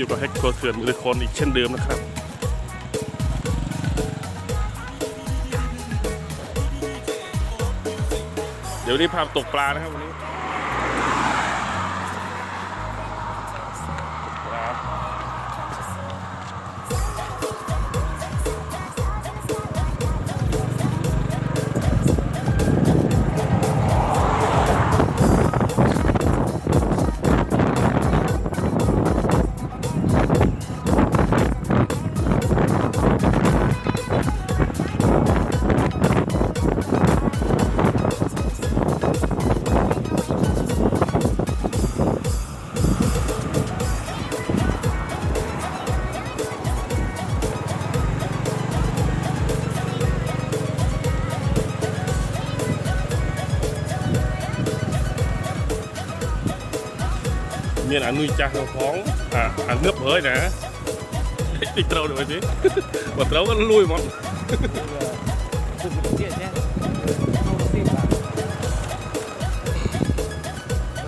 อยู่กับแฮกตัวเถื่อนมือคนอีกเช่นเดิมนะครับ เดี๋ยวนี้พาตกปลานะครับวันนี้ อมันเจี๊ยแน่เอาสิบบาท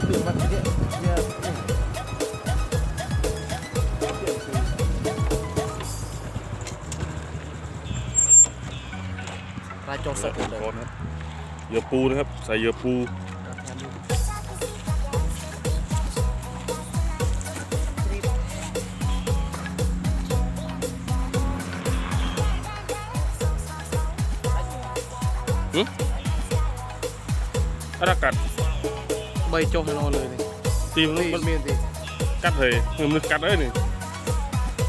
คือมันเจี๊ยเนี่ยปลาจงสดเลย ครับเหยื่อปูนะครับ ใส่เหยื่อปู ถ้ากัดใบจงนอนเลยนี่ตีมันนี่มันมีดิกัดเลยมันมันกัดเลยนี่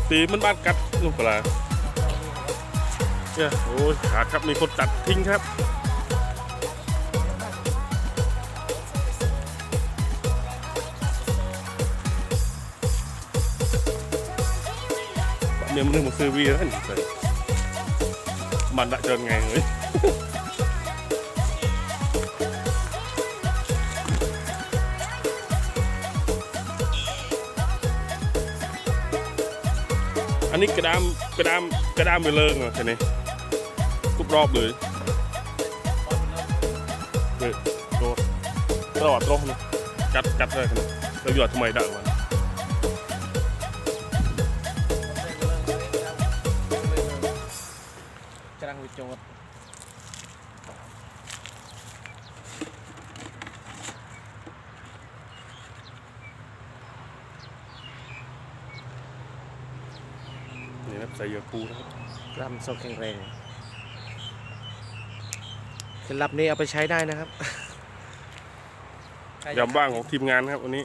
ตีมันบ้านกัดลูกปลาเนี่ยโอ้ยขาดครับมีคนตัดทิ้งครับเนี่ยมันเรื่องมาซื้อวีแล้วนี่เลยมันละ อันนี้กระดามกระดามกระดามไปเลิงเหรอแค่นี้ทุกรอบเลยเฮ้ยโตตลอดตรงนะกัดกัดเลยกันแล้วหยอดทำไมดังวะจรังวิจง นี่นะครับใส่เหยื่อปูนะครับกล้ามทรงแข็งแรงเคล็ดลับนี้เอาไปใช้ได้นะครับยามว่างของทีมงานครับวันนี้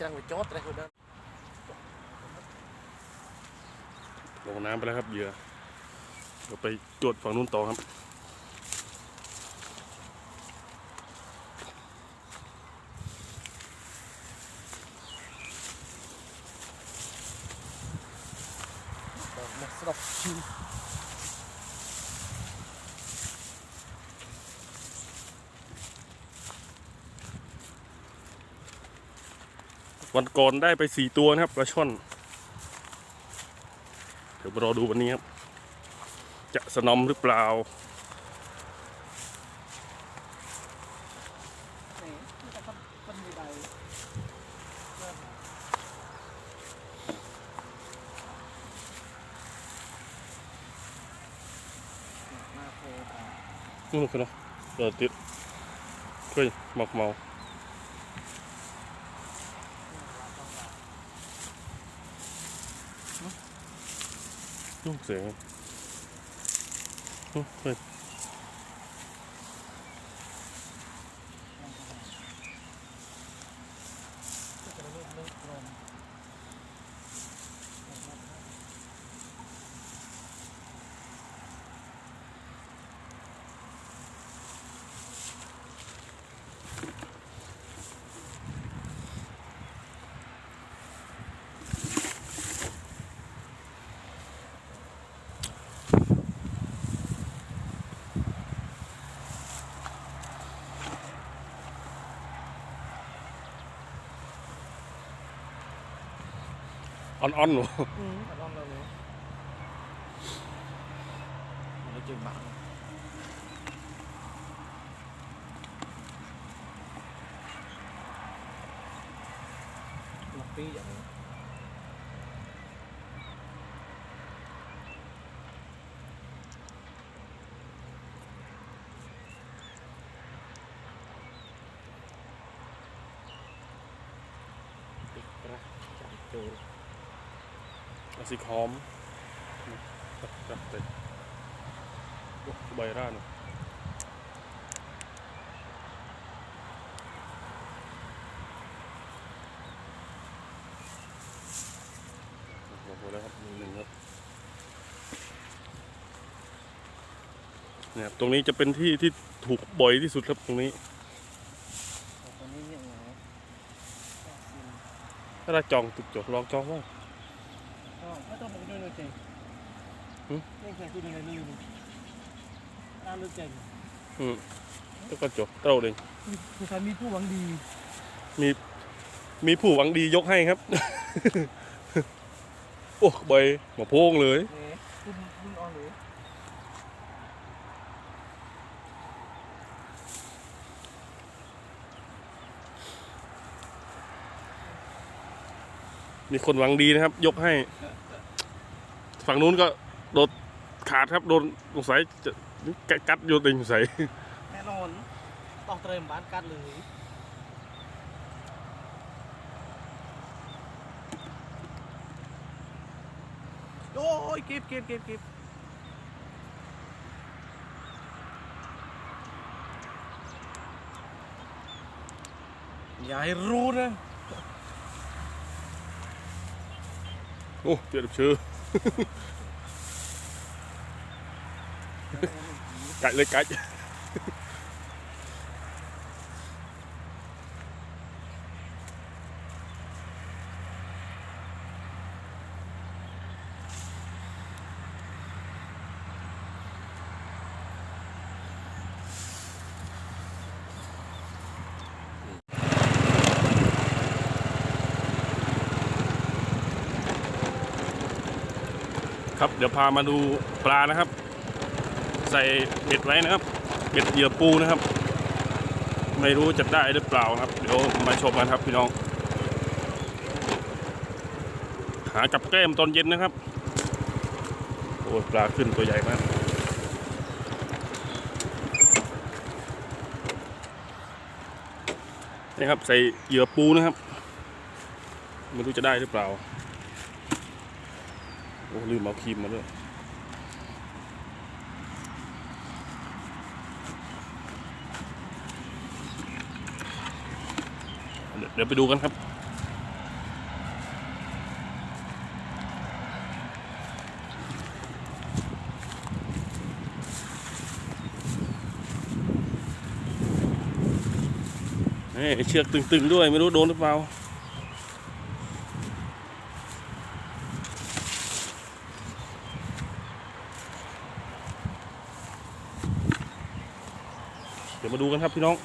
จังไปจอดเลยคนนั้นลงน้ำไปแล้วครับเหยื่อเราไปจวดฝั่งนู้นต่อครับ มาสลับชิม วันก่อนได้ไปสี่ตัวนะครับปลาช่อน เดี๋ยวมารอดูวันนี้ครับ จะสนอมหรือเปล่านู่นคือเนาะเออติดเฮ้ยหมอกเมาลูกเสียงอุ๊ยเฮ้ย อ่อนๆหนู อืมลองเราเลยเราเจอหมาล็อกปี้อย่างนี้ติด ลูกเสือโอมจับจับเลย โอ้ใบร่า นโอ้โหแล้วครับหนึ่งครับเนี่ยครับตรงนี้จะเป็นที่ที่ถูกบ่อยที่สุดครับตรงนี้ตอนนี้ยังไงถ้าเราจองตุกจกลองจองว่าก็ ไม่ต้องบอกด้วยเลยเจงหึนี่แค่คุณอะไรลืมอ่านเลยเจงอืมแล้วก็จบเต้าเลยคือการมีผู้หวังดี มีมีผู้หวังดียกให้ครับ โอ้ใบหมอโพงเลยเนี่ยคุณคุณออนหรือมีคนหวังดีนะครับ ยกให้ ฝั่งนู้นก็โดนขาดครับโดนสงสัยจะกัดโยนติงสงสัยแน่นอนต้องเตรียมบ้านกัดเลยโอ้ยเก็บเก็บเก็บเก็บอย่าให้รู้นะ โอ้เจ็บชื่อ ไก่เครับเดี๋ยวพามาดูปลานะครับ ใส่เบ็ดไว้นะครับเบ็ดเหยื่อปูนะครับ ไม่รู้จะได้หรือเปล่านะครับ เดี๋ยวมาชมกันครับพี่น้อง หากับแก้มตอนเย็นนะครับโอ้ปลาขึ้นตัวใหญ่มากนี่ครับใส่เหยื่อปูนะครับ ไม่รู้จะได้หรือเปล่า โอ้ลืมเอาครีมมาด้วยเดี๋ยวไปดูกันครับนี่เชือกตึงๆด้วยไม่รู้โดนหรือเปล่า เดี๋ยวมาดูกันครับพี่น้อง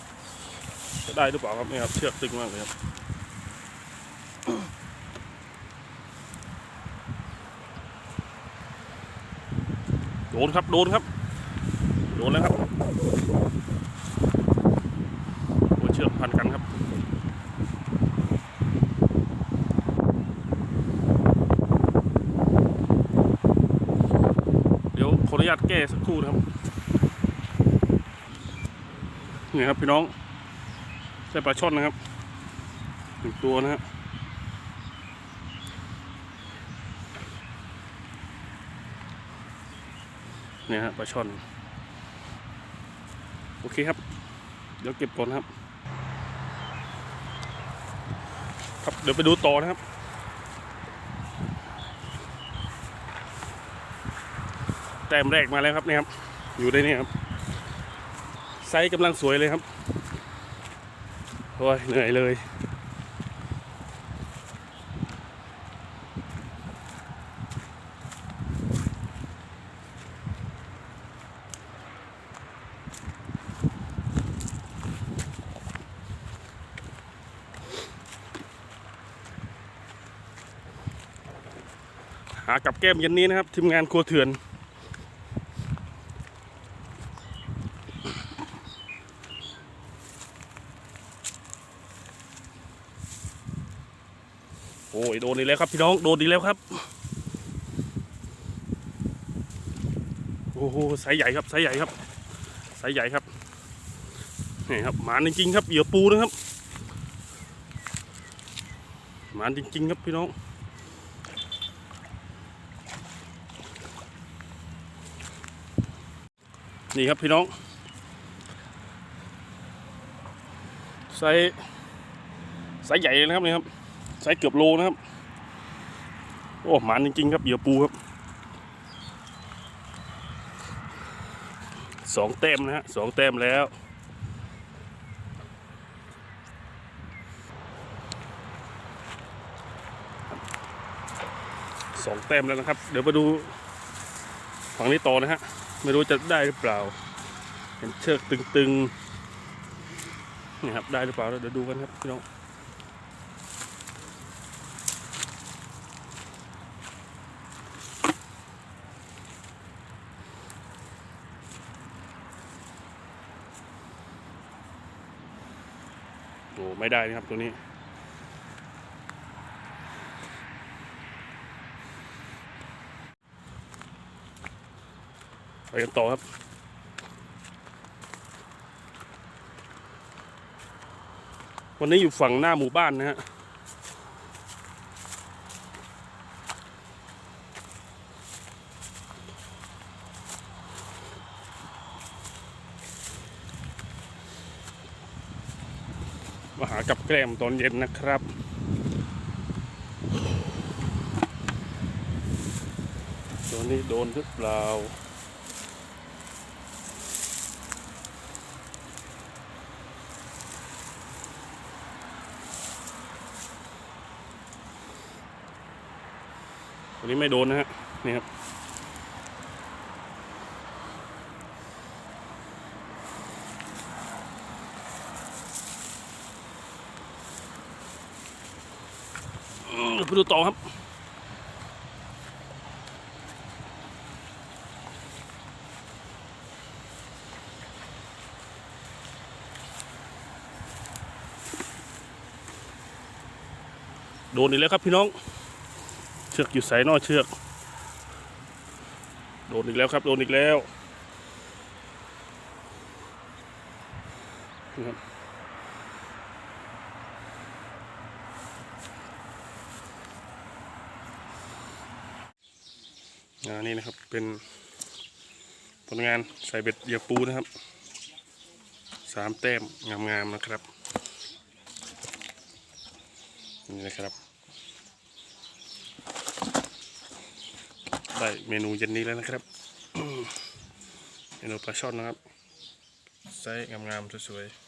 จะได้หรือเปล่าครับนี่ครับเชือกตึงมากเลยครับโดนครับโดนครับโดนแล้วครับหัวเชือกพันกันครับเดี๋ยวขออนุญาตแก้สักครู่นะครับ นี่ครับพี่น้องใช่ปลาช่อนนะครับหนึ่งตัวนะฮะเนี่ยฮะปลาช่อน โอเคครับ เดี๋ยวเก็บก่อนครับ ครับเดี๋ยวไปดูต่อนะครับแต้มแรกมาแล้วครับเนี่ยครับ อยู่ในนี่ครับ ไซส์กำลังสวยเลยครับโอ้ยเหนื่อยเลยหากับแก้มเย็นนี้นะครับทีมงานครัวเถื่อน โอ้ยโดนอีกแล้วครับพี่น้องโดนอีกแล้วครับโอ้โหไซส์ใหญ่ครับไซส์ใหญ่ครับไซส์ใหญ่ครับนี่ครับหมานจริงๆครับเหยื่อปูนะครับหมานจริงๆครับพี่น้องนี่ครับพี่น้องไซส์ไซส์ใหญ่เลยนะครับนี่ครับไซส์เกือบโลนะครับ โอ้หมานจริงๆครับเหยื่อปูครับสองแต้มนะฮะสองแต้มแล้ว สองแต้มแล้วนะครับ เดี๋ยวมาดูฝั่งนี้ต่อนะฮะ ไม่รู้จะได้หรือเปล่า เห็นเชือกตึงๆนี่ครับ ได้หรือเปล่า เดี๋ยวดูกันครับพี่น้อง โอ้ไม่ได้นะครับตัวนี้ ไปกันต่อครับวันนี้อยู่ฝั่งหน้าหมู่บ้านนะฮะ กับแกล้มตอนเย็นนะครับ ตัวนี้โดนหรือเปล่าตัวนี้ไม่โดนนะฮะนี่ครับ อืมเดี๋ยว ไปดูต่อครับ โดนอีกแล้วครับพี่น้อง เชือกอยู่สายนอกเชือก โดนอีกแล้วครับ โดนอีกแล้วนี่ครับ อ่านี่นะครับเป็นผลงานใส่เบ็ดเหยื่อปูนะครับสามแต้มงามๆนะครับนี่นะครับได้เมนูเย็นนี้แล้วนะครับเมนูปลาช่อนนะครับไซส์งามๆสวยๆ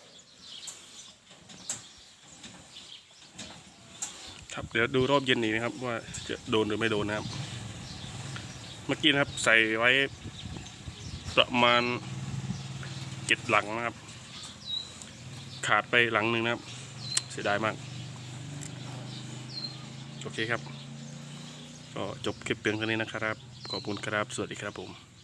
ครับเดี๋ยวดูรอบเย็นนี้นะครับ ว่าจะโดนหรือไม่โดนนะครับ เมื่อกี้นะครับใส่ไว้ประมาณเจ็ดหลังนะครับ ขาดไปหลังหนึ่งนะครับ เสียดายมาก โอเคครับ ก็จบคลิปเพียงเท่านี้นะครับ ขอบคุณครับ สวัสดีครับผม